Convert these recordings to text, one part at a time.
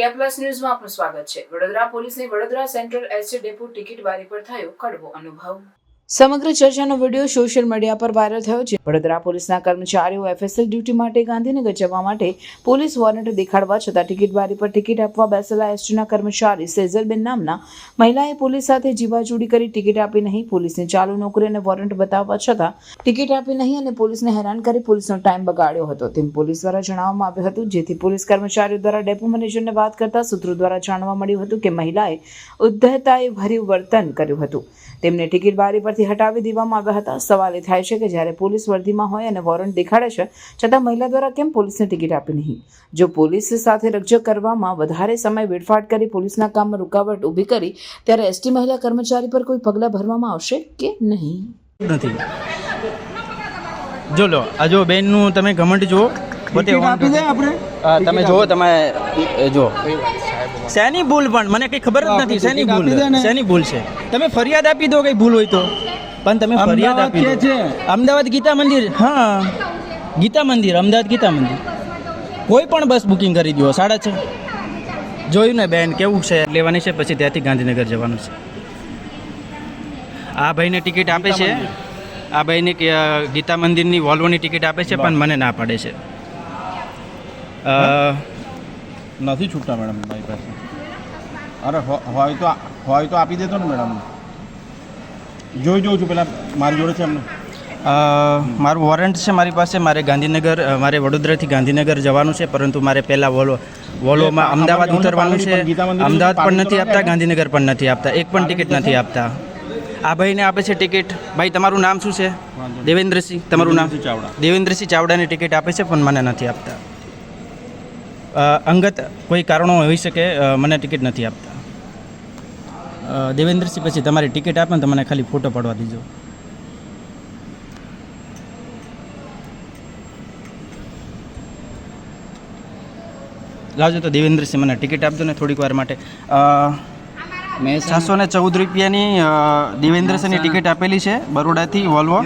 India plus ન્યૂઝમાં આપનું સ્વાગત છે. વડોદરા પોલીસની Vadodara central ST depot ticket બારી પર થયો કડવો અનુભવ. સમગ્ર ચર્ચાનો વીડિયો સોશિયલ મીડિયા પર વાયરલ થયો છે. વડોદરા પોલીસના કર્મચારીઓ એફએસએલ ડ્યુટી માટે ગાંધીનગર જવા માટે પોલીસ વોરંટ દેખાડવા છતાં ટિકિટ બારી પર ટિકિટ આપવા બેસેલા એસટીના કર્મચારી સેઝલબેન નામના મહિલાએ પોલીસ સાથે જીવાજોડી કરી ટિકિટ આપી નહીં. પોલીસને ચાલુ નોકરી અને વોરંટ બતાવવા છતાં ટિકિટ આપી નહીં અને પોલીસને હેરાન કરી પોલીસનો ટાઈમ બગાડ્યો હતો. તેમ પોલીસ દ્વારા જણાવવામાં આવ્યું હતું, જેથી પોલીસ કર્મચારીઓ દ્વારા ડેપો મેનેજરને વાત કરતા સૂત્રો દ્વારા જાણવા મળ્યું હતું કે મહિલાએ ઉદ્ધતાએ ભર્યું વર્તન કર્યું હતું. તેમને ટિકિટ બારી પરથી હટાવી દેવામાં આવ્યા હતા. સવાલ એ થાય છે કે જ્યારે પોલીસ વર્દીમાં હોય અને વોરંટ દેખાડે છે છતાં મહિલા દ્વારા કેમ પોલીસને ટિકિટ આપી નહીં? જો પોલીસ સાથે રકઝક કરવામાં વધારે સમય વેડફાટ કરી પોલીસના કામમાં રૂકાવટ ઊભી કરી ત્યારે એસટી મહિલા કર્મચારી પર કોઈ પગલાં ભરવામાં આવશે કે નહીં? નથી. જો લો આ જો બેનનું તમે ઘમંડ જુઓ. પોતે આપી દે આપણે. તમે જુઓ તમે એ જો શેની ભૂલ પણ? મને કઈ ખબર જ નથી. શેની ભૂલ? શેની ભૂલ છે? તમે ફરિયાદ આપી દો કઈ ભૂલ હોય તો. પણ તમે ફરિયાદ આપી છે? અમદાવાદ ગીતા મંદિર? હા. ગીતા મંદિર અમદાવાદ ગીતા મંદિર. કોઈ પણ બસ બુકિંગ કરી દો સાડા છ. જોયું ને બેન કેવું છે? લેવાની છે પછી ત્યાંથી ગાંધીનગર જવાનું છે. આ ભાઈને ટિકિટ આપે છે. આ ભાઈને ગીતા મંદિરની વોલ્વોની ટિકિટ આપે છે પણ મને ના પાડે છે. નથી છૂટતા મેડમ મારી પાસે. અરે હોય તો હોય તો આપી દેતો ને મેડમ. જોઈ જોઉં છું પેલા મારી જોડે છે એમને. મારું વોરંટ છે મારી પાસે. મારે ગાંધીનગર મારે વડોદરાથી ગાંધીનગર જવાનું છે પરંતુ મારે પહેલાં વોલો વોલોમાં અમદાવાદ ઉતરવાનું છે. અમદાવાદ પણ નથી આપતા ગાંધીનગર પણ નથી આપતા. એક પણ ટિકિટ નથી આપતા. આ ભાઈને આપે છે ટિકિટ. ભાઈ તમારું નામ શું છે? દેવેન્દ્રસિંહ તમારું નામ? ચાવડા. દેવેન્દ્રસિંહ ચાવડાની ટિકિટ આપે છે પણ મને નથી આપતા. અંગત કોઈ કારણો હોઈ શકે મને ટિકિટ નથી આપતા. દેવેન્દ્રસિંહ પછી તમારી ટિકિટ આપે ને તો મને ખાલી ફોટો પાડવા દીજો. લાવજો તો દેવેન્દ્રસિંહ મને ટિકિટ આપજો ને થોડીક વાર માટે. મેં છસો ને ચૌદ રૂપિયાની દેવેન્દ્રસિંહની ટિકિટ આપેલી છે બરોડાથી વોલ્વો.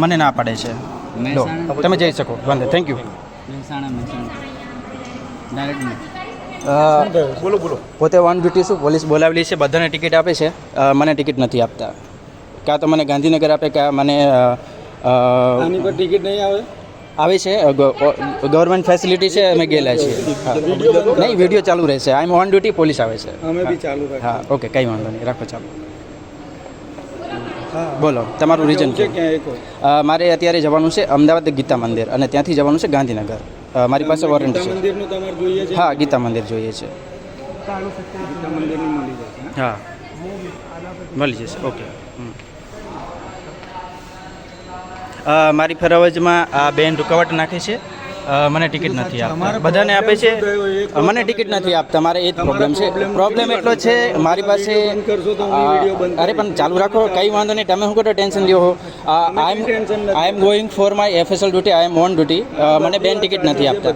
મને ના પાડે છે. તમે જઈ શકો વાંધો થેન્ક યુ બોલો બોલો પોતે વન ડ્યુટી શું? પોલીસ બોલાવેલી છે બધાને ટિકિટ આપે છે. મને ટિકિટ નથી આપતા. કાં તો મને ગાંધીનગર આપે કાં મને આની પર ટિકિટ નહીં આવે? આવે છે. ગવર્મેન્ટ ફેસિલિટી છે અમે ગયેલા છીએ. નહીં વીડિયો ચાલુ રહેશે. I am on duty police આવે છે. અમે બી ચાલુ હા ઓકે કંઈ વાંધો નહીં. રાખો ચાલો. બોલો તમારું રીઝન છે મારે અત્યારે જવાનું છે અમદાવાદ ગીતા મંદિર અને ત્યાંથી જવાનું છે ગાંધીનગર. મારી પાસે વોરંટી છે. હા ગીતા મંદિર જોઈએ છે. હા? મળી જશે ઓકે. મારી ફરજમાં આ બેન રૂકાવટ નાખે છે. મને ટિકિટ નથી આપતા. બધાને આપે છે? મને ટિકિટ નથી આપતા. મારે એ જ પ્રોબ્લેમ છે. પ્રોબ્લેમ એટલો છે મારી પાસે અરે પણ ચાલુ રાખો. કંઈ વાંધો નહીં. તમે શું કરો ટેન્શન લ્યો. I am I am going for my FSL duty I am on duty મને બેન ટિકિટ નથી આપતા.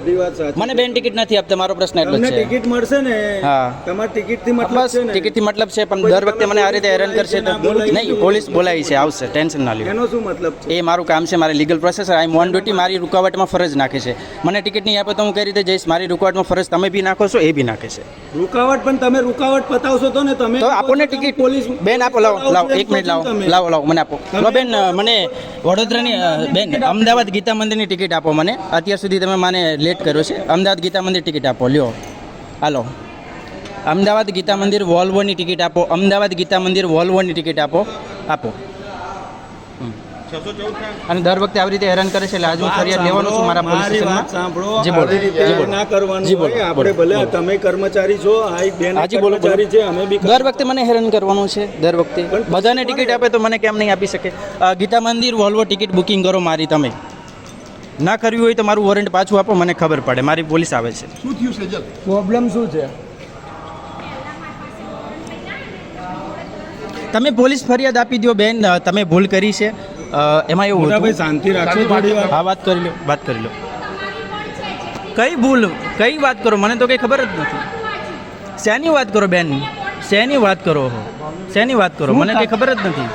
મને બેન ટિકિટ નથી આપતા. મારો પ્રશ્ન એટલો છે. ટિકિટ મળશે ને? હા. તમારે ટિકિટથી મતલબ બસ છે ને? ટિકિટથી મતલબ છે પણ દર વખતે મને આ રીતે હેરાન કરશે તો નહીં પોલીસ બોલાવી છે. આવશે ટેન્શન ના લ્યો. એનો શું મતલબ એ મારું કામ છે મારે legal process I am on duty મારી રૂકાવટમાં ફરજ નાખે છે મને ટિકિટ નહીં આપે તો હું કઈ રીતે જઈશ? મારી રૂકાવટમાં ફરજ તમે બી નાખો છો એ બી નાખે છે. રૂકાવટ પણ તમે રૂકાવટ પતાવશો તો ને તમે તો આપો ને ટિકિટ. પોલીસ બેન આપો લાવો લાવો એક મિનિટ લાવો. લાવો લાવો મને આપો. તો બેન મને વડોદરાની બેન અમદાવાદ ગીતા મંદિરની ટિકિટ આપો મને. અત્યાર સુધી તમે મને લેટ કર્યો છે. અમદાવાદ ગીતા મંદિર ટિકિટ આપો લ્યો. હાલો. અમદાવાદ ગીતા મંદિર વોલ્વોની ટિકિટ આપો. અમદાવાદ ગીતા મંદિર વોલ્વોની ટિકિટ આપો. આપો. અને દર વખતે આવી રીતે હેરાન કરે છે એટલે આજે હું ફરિયાદ લેવાનો છું મારા પોલીસ સ્ટેશનમાં. સાંભળો. જે બોલો. ના કરવાનું હોય. આપણે ભલે તમે કર્મચારી છો આ એક બેન હાજી બોલો, બોલો. કર્મચારી છે અમે બી દર વખતે મને હેરાન કરવાનું છે દર વખતે. બધાને ટિકિટ આપે તો મને કેમ નહીં આપી શકે? ગીતા મંદિર વોલ્વો ટિકિટ બુકિંગ કરો મારી તમે. ના કરવી હોય તો મારું વોરંટ પાછું આપો મને ખબર પડે. મારી પોલીસ આવે છે. શું થયું છે પ્રોબ્લેમ શું છે? તમે પોલીસ ફરિયાદ આપી દો બેન. તમે ભૂલ કરી છે. એમાં એવું હતું? શાંતિ રાખજો થોડી વાર. હા વાત કરી લો વાત કરી લો. કઈ ભૂલ કઈ વાત કરો? મને તો કઈ ખબર જ નથી. શેની વાત કરો બેન? શેની વાત કરો હો? શેની વાત કરો? મને કઈ ખબર જ નથી.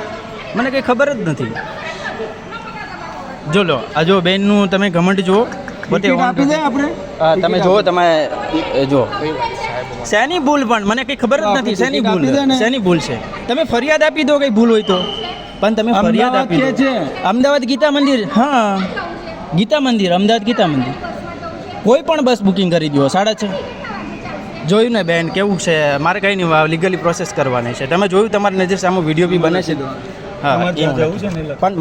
મને કઈ ખબર જ નથી. જો લો આ જો બેનનું તમે ઘમંડ જુઓ. પોતે આપી દે આપણે? તમે જુઓ તમે જુઓ. શેની ભૂલ પણ? મને કંઈ ખબર જ નથી. શેની ભૂલ. શેની ભૂલ છે? તમે ફરિયાદ આપી દો કઈ ભૂલ હોય તો. પણ તમે ફરિયાદ આપી છે? અમદાવાદ ગીતા મંદિર? હા. ગીતા મંદિર અમદાવાદ ગીતા મંદિર. કોઈ પણ બસ બુકિંગ કરી દો સાડા છ. જોયું ને બેન કેવું છે? મારે કંઈ નહીં લીગલી પ્રોસેસ કરવાની છે. તમે જોયું તમારી નજર સામે વીડિયો બી બને છે. હા. પણ